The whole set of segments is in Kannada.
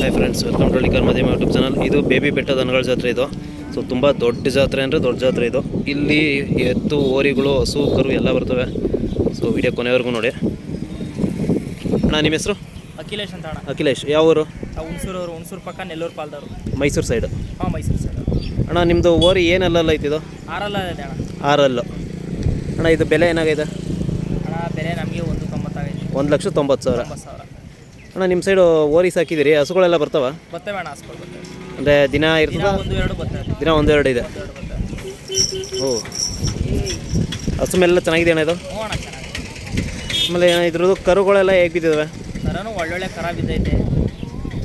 ಹಾಯ್ ಫ್ರೆಂಡ್ಸ್ ವೆಲ್ಕಮ್ ಟು ಲಿಕರ್ ಮಧ್ಯಮ ಯೂಟ್ಯೂಬ್ ಚಾನಲ್ ಇದು ಬೇಬಿ ಬೆಟ್ಟದ ದನಗಳ ಜಾತ್ರೆ ಇದು. ಸೊ ತುಂಬ ದೊಡ್ಡ ಜಾತ್ರೆ ಅಂದರೆ ದೊಡ್ಡ ಜಾತ್ರೆ ಇದು. ಇಲ್ಲಿ ಎತ್ತು ಓರಿಗಳು ಹಸು ಕರು ಎಲ್ಲ ಬರ್ತವೆ. ಸೊ ವಿಡಿಯೋ ಕೊನೆವರೆಗೂ ನೋಡಿ. ಅಣ್ಣ ನಿಮ್ಮ ಹೆಸರು? ಅಖಿಲೇಶ್ ಅಂತ ಅಣ್ಣ. ಅಖಿಲೇಶ್. ಯಾವ ಊರು? ಆ ಅವರು ಹುಣಸೂರು ಪಕ್ಕ ನೆಲ್ಲೂರು ಪಾಲ್ದವರು. ಮೈಸೂರು ಸೈಡು ಹಾಂ ಮೈಸೂರು ಸೈಡ್ ಅಣ್ಣ ನಿಮ್ಮದು ಓರಿ ಏನಲ್ಲ ಐತಿದು ಆರಲ್ಲ ಇದೆ ಅಣ್ಣ. ಆರಲ್ಲು. ಅಣ್ಣ ಇದು ಬೆಲೆ ಏನಾಗಿದೆ ಅಣ್ಣ ಬೆಲೆ ನಮಗೆ ಒಂದು ಒಂದು ಲಕ್ಷ ತೊಂಬತ್ತು ಸಾವಿರ. ಅಣ್ಣ ನಿಮ್ಮ ಸೈಡು ಓರಿ ಸಾಕಿದ್ದೀರಿ ಹಸುಗಳೆಲ್ಲ ಬರ್ತಾವ? ಬರ್ತೇವೆ ಅಣ್ಣ ಹಾಸ್ಕೊಳ್ ಬರ್ತೇವೆ. ಅಂದರೆ ದಿನ ಇರ್ತದ? ಒಂದು ಎರಡು ಬರ್ತೇವೆ. ದಿನ ಒಂದೆರಡು ಇದೆ. ಎರಡು ಬರ್ತೇವೆ. ಓ. ಹಸು ಮೇಲೆಲ್ಲ ಚೆನ್ನಾಗಿದೆ ಅಣ್ಣ ಇದು? ಹ್ಞೂ ಅಣ್ಣ ಚೆನ್ನಾಗಿ ಆಮೇಲೆ ಇದ್ರದ್ದು ಕರುಗಳೆಲ್ಲ ಹೇಗೆ ಬಿದ್ದಿದ್ದಾವೆ ಒಳ್ಳೊಳ್ಳೆ ಕರ ಬಿದ್ದೈತೆ.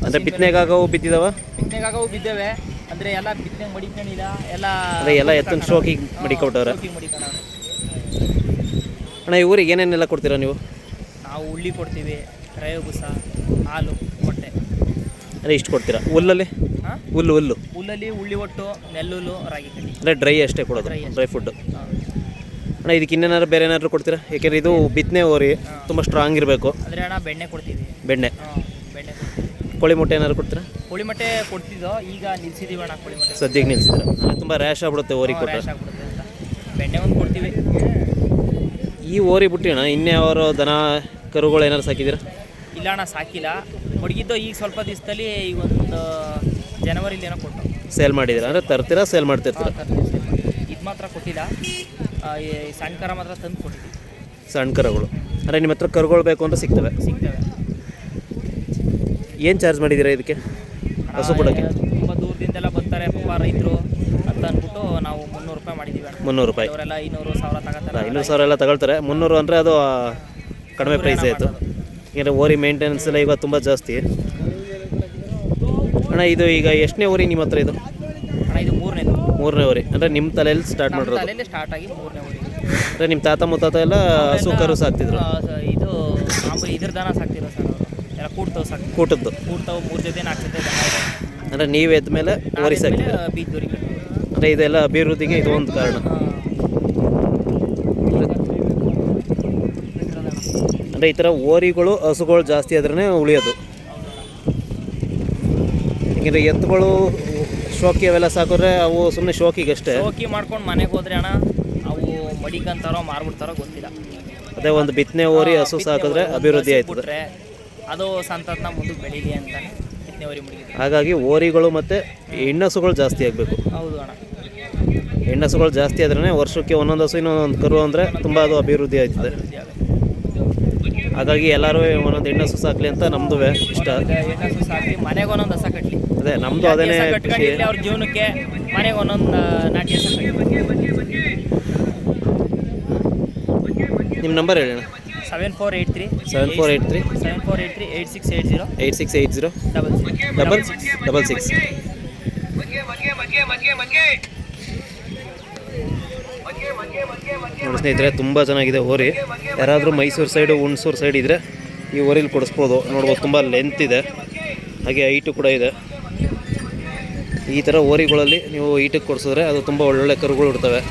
ಅಂದರೆ ಬಿತ್ತನೆಗಾಗವು ಬಿದ್ದಿದಾವ? ಬಿತ್ತನೆಗಾಗವು ಬಿದ್ದೇವೆ. ಅಂದರೆ ಎಲ್ಲ ಬಿತ್ತನೆ ಮಡಿಕೊಂಡಿಲ್ಲ ಎಲ್ಲ ಅದೇ ಎಲ್ಲ ಎತ್ತಿನ ಶೋಕಿಗೆ ಮಡಿಕೊಟ್ಟವ್ರೆ. ಶೋಕಿಗೆ ಮಡಿಕೊಂಡವ್ರೆ ಅಣ್ಣ ಈ ಊರಿಗೆ ಏನೇನೆಲ್ಲ ಕೊಡ್ತೀರಾ ನೀವು? ನಾವು ಉಳ್ಳಿ ಕೊಡ್ತೀವಿ ರವೆ ಬುಸ ಹಾಲು ಮೊಟ್ಟೆ. ಅಂದರೆ ಇಷ್ಟು ಕೊಡ್ತೀರಾ? ಹುಲ್ಲಲ್ಲಿ? ಹಾಂ? ಹುಲ್ಲು ಹುಲ್ಲು. ಹುಲ್ಲಲ್ಲಿ ಉಳ್ಳಿ ಒಟ್ಟು ನೆಲ್ಲುಲ್ಲು ರಾಗಿ ಕಡ್ಡಿ. ಅಂದರೆ ಡ್ರೈ ಅಷ್ಟೇ ಕೊಡೋದು Dry ಅಷ್ಟೇ. ಡ್ರೈ ಫುಡ್ಡು ಹಾಂ. ಅಣ್ಣ ಇದಕ್ಕೆ ಇನ್ನೇನಾದ್ರು ಬೇರೆ ಏನಾದ್ರು ಕೊಡ್ತೀರಾ? ಯಾಕೆಂದ್ರೆ ಇದು ಬಿತ್ತನೆ ಹೋರಿ ತುಂಬ ಸ್ಟ್ರಾಂಗ್ ಇರಬೇಕು. ಅಂದರೆ ಅಣ್ಣ ಬೆಣ್ಣೆ ಕೊಡ್ತೀವಿ. ಬೆಣ್ಣೆ. ಹಾಂ ಬೆಣ್ಣೆ ಕೊಡ್ತೀವಿ. ಕೋಳಿ ಮೊಟ್ಟೆ ಏನಾದ್ರು ಕೊಡ್ತೀರಾ? ಕೋಳಿ ಮೊಟ್ಟೆ ಕೊಡ್ತಿದ್ದೋ ಈಗ ನಿಲ್ಸಿದೀವಿ ಅಣ್ಣ ಕೋಳಿ ಮೊಟ್ಟೆ. ಸದ್ಯಕ್ಕೆ ನಿಲ್ಸಿದ್ರೆ ತುಂಬ ರ್ಯಾಶ್ ಆಗ್ಬಿಡುತ್ತೆ ಓರಿ ಕೊಟ್ಟರೆ ರ್ಯಾಶ್ ಆಗ್ಬಿಡುತ್ತೆ ಅಂತ. ಬೆಣ್ಣೆ ಒಂದು ಕೊಡ್ತೀವಿ. ಈ ಓರಿ ಬಿಟ್ಟು ಅಣ್ಣ ಅವರು ದನ ಕರುಗಳು ಏನಾರು ಸಾಕಿದ್ದೀರಾ? ಇಲ್ಲ ಅಣ್ಣ ಸಾಕಿಲ್ಲ. ಮಡಗಿದ್ದು ಈಗ ಸ್ವಲ್ಪ ದಿವಸದಲ್ಲಿ ಈಗ ಒಂದು ಜನವರಿಲಿ ಏನೋ ಕೊಟ್ಟು. ಸೇಲ್ ಮಾಡಿದ್ದೀರಾ? ಅಂದರೆ ತರ್ತೀರಾ ಸೇಲ್ ಮಾಡ್ತಿರ್ತೀರಾ? ಇದು ಮಾತ್ರ ಕೊಟ್ಟಿಲ್ಲ. ಈ ಸಣ್ಣ ಕರ ಮಾತ್ರ ತಂದು ಕೊಟ್ಟಿದ್ದೀವಿ. ಸಣ್ಣ ಕರುಗಳು. ಅಂದರೆ ನಿಮ್ಮ ಹತ್ರ ಕರುಗಳು ಬೇಕು ಅಂತ ಸಿಗ್ತವೆ. ಸಿಗ್ತವೆ. ಏನು ಚಾರ್ಜ್ ಮಾಡಿದ್ದೀರಾ ಇದಕ್ಕೆ? ಹಸು ಕೊಡೋಕ್ಕೆ ತುಂಬ ದೂರದಿಂದೆಲ್ಲ ಬರ್ತಾರೆ ಪಾಪ ರೈತರು ಅಂತ ಅಂದ್ಬಿಟ್ಟು ನಾವು ಮುನ್ನೂರು ರೂಪಾಯಿ ಮಾಡಿದ್ದೀವಿ ಮುನ್ನೂರು ರೂಪಾಯಿ. ಅವರೆಲ್ಲ ಐನೂರು ಸಾವಿರ ತಗೋತಾರೆ. ಇನ್ನೂರು ಸಾವಿರ ಎಲ್ಲ ತಗೊಳ್ತಾರೆ. ಮುನ್ನೂರು ಅಂದರೆ ಅದು ಕಡಿಮೆ ಪ್ರೈಸ್ ಆಯಿತು. ಏನಾರ ಓರಿ ಮೇಂಟೆನೆನ್ಸ್ ಎಲ್ಲ ಇವಾಗ ತುಂಬ ಜಾಸ್ತಿ. ಅಣ್ಣ ಇದು ಈಗ ಎಷ್ಟನೇ ಓರಿ ನಿಮ್ಮ ಹತ್ರ ಇದು? ಅಣ್ಣ ಇದು ಮೂರನೇದು ಮೂರನೇ ಓರಿ. ಅಂದರೆ ನಿಮ್ಮ ತಲೆಯಲ್ಲಿ ಸ್ಟಾರ್ಟ್ ಮಾಡಿರೋದು. ತಲೆಯಲ್ಲಿ ಸ್ಟಾರ್ಟ್ ಆಗಿ ಮೂರನೇ ಓರಿ. ಅಂದರೆ ನಿಮ್ಮ ತಾತ ಮುತ್ತಾತ ಎಲ್ಲ ಹಸು ಕರು ಸಾಕ್ತಿದ್ರು. ಇದು ಮಾಮೂಲಿ ಇದ್ರ ದಾನ ಸಾಕ್ತಿರೋ ಸರ್ ಎಲ್ಲ ಕೂಡ್ತಾವೆ ಸಾಕು ಕೂಟದ್ದು. ಕೂಡ್ತಾವೆ ಮೂರು ಜೊತೆ ನಾಲ್ಕು ಜೊತೆ ಅಂದರೆ ನೀವು ಎದ್ದ ಮೇಲೆ ಓರಿ ಸಾಕ್ತಿದ್ರು ಬೀದ್ದೂರಿಗೆ ಅಂದರೆ ಇದೆಲ್ಲ ಅಭಿವೃದ್ಧಿಗೆ ಇದು ಒಂದು ಕಾರಣ. ಅಂದರೆ ಈ ಥರ ಓರಿಗಳು ಹಸುಗಳು ಜಾಸ್ತಿ ಆದ್ರೇ ಉಳಿಯೋದು. ಯಾಕೆಂದರೆ ಎತ್ತುಗಳು ಶೋಕಿ ಅವೆಲ್ಲ ಸಾಕಿದ್ರೆ ಅವು ಸುಮ್ಮನೆ ಶೋಕಿಗೆ ಅಷ್ಟೇ ಶೋಕಿ ಮಾಡ್ಕೊಂಡು ಮನೆಗೆ ಹೋದ್ರೆ ಅಣ್ಣ ಅವು ಮಡಿಕಂತಾರೋ ಮಾರ್ಬಿಡ್ತಾರೋ ಗೊತ್ತಿಲ್ಲ. ಅದೇ ಒಂದು ಬಿತ್ತನೆ ಓರಿ ಹಸು ಸಾಕಿದ್ರೆ ಅಭಿವೃದ್ಧಿ ಆಯ್ತು ಅದು ಸಂತತನ ಮುಂದೆ ಬೆಳೀಲಿ ಅಂತ ಬಿತ್ತನೆ ಓರಿ ಮುಡಿಗಿದೆ ಹಾಗಾಗಿ ಓರಿಗಳು ಮತ್ತು ಹೆಣ್ಣಸುಗಳು ಜಾಸ್ತಿ ಆಗಬೇಕು. ಹೌದು ಅಣ್ಣ. ಹೆಣ್ಣಸುಗಳು ಜಾಸ್ತಿ ಆದ್ರೇ ವರ್ಷಕ್ಕೆ ಒಂದೊಂದು ಹಸು ಇನ್ನೊಂದೊಂದು ಕರು ಅಂದರೆ ತುಂಬ ಅದು ಅಭಿವೃದ್ಧಿ ಆಯ್ತದೆ. ಹಾಗಾಗಿ ಎಲ್ಲರೂ ಒಂದೊಂದು ಎಣ್ಣೆ ಸುಸ್ ಹಾಕ್ಲಿ ಅಂತ ನಮ್ಮದು ಇಷ್ಟ. ಸಾಕಿ ಮನೆಗೆ ಒಂದೊಂದು ಹಸ ಕಟ್ಲಿ. ಅದೇ ನಮ್ಮದು ಅದೇನೇ ಖುಷಿ. ಕಟ್ಕೊಂಡಿರ್ಲಿ ಅವ್ರ ಜೀವನಕ್ಕೆ ಮನೆಗೆ ಒಂದೊಂದು ನಾಟಿ ಹಸ ನಿಮ್ಮ ನಂಬರ್ ಹೇಳಿ ಅಣ್ಣ. Seven four eight three. Seven four eight three. Seven four eight three eight six eight zero. Eight six eight zero. Double six. Double double six. ನೋಡಿ ಸ್ನೇಹಿತರೆ, ತುಂಬ ಚೆನ್ನಾಗಿದೆ ಹೋರಿ ಯಾರಾದರೂ ಮೈಸೂರು ಸೈಡು, ಹುಣಸೂರು ಸೈಡ್ ಇದ್ದರೆ ಈ ಹೋರಿಲಿ ಕೊಡಿಸ್ಬೋದು. ನೋಡ್ಬೋದು, ತುಂಬ ಲೆಂತ್ ಇದೆ. ಹಾಗೆ ಹೈಟು ಕೂಡ ಇದೆ. ಈ ಥರ ಹೋರಿಗಳಲ್ಲಿ ನೀವು ಈಟಕ್ಕೆ ಕೊಡಿಸಿದ್ರೆ ಅದು ತುಂಬ ಒಳ್ಳೊಳ್ಳೆ ಕರುಗಳು ಇರ್ತವೆ.